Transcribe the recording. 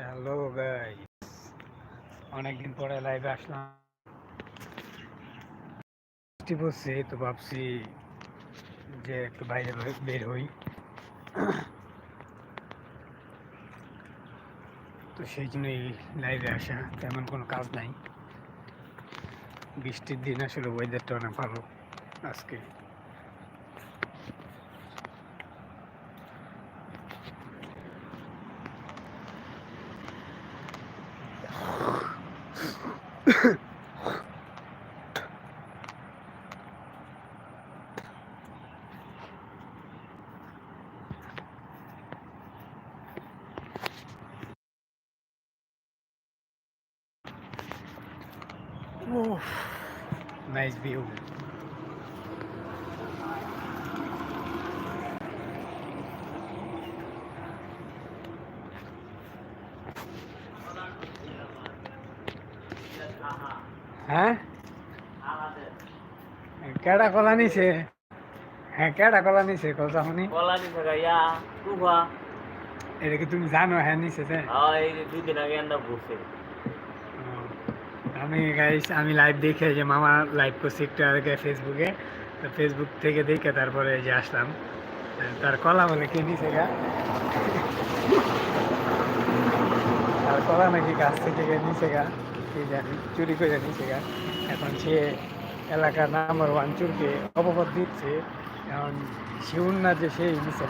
Hello guy অনেকদিন পরে লাইভে আসলাম। বৃষ্টি পড়ছে, তো ভাবছি যে একটু বাইরে বের হই। তো সেই জন্যই লাইভে আসা, তেমন কোনো কাজ নাই। বৃষ্টির দিন আসলে ওয়েদারটা অনেক ভালো আজকে। Oof, nice view. হ্যাঁ? কেডা কলা নিছে? হ্যাঁ কেডা কলা নিছে? কলসা শুনি। কলা দিছে গা ইয়া তুফা এটা কি তুমি জানো হ্যাঁ নিছে হ্যাঁ এই যে দুই দিন আগে ও, আমি গাইস আমি লাইভ দেখে যে মামা লাইভ করছি একটু আগে ফেসবুকে তো ফেসবুক থেকে দেখে তারপরে এই যে আসলাম। তার কলা বলে কে নিছে গা? আর কলা নাকি গাছ থেকে নিচে গা। কি জানি চুরি করে নিচে গা। এখন সে এলাকার নাম্বার ওয়ান চুরকে অপবাদ দিচ্ছে। এখন শিউন না যে সেই নিচে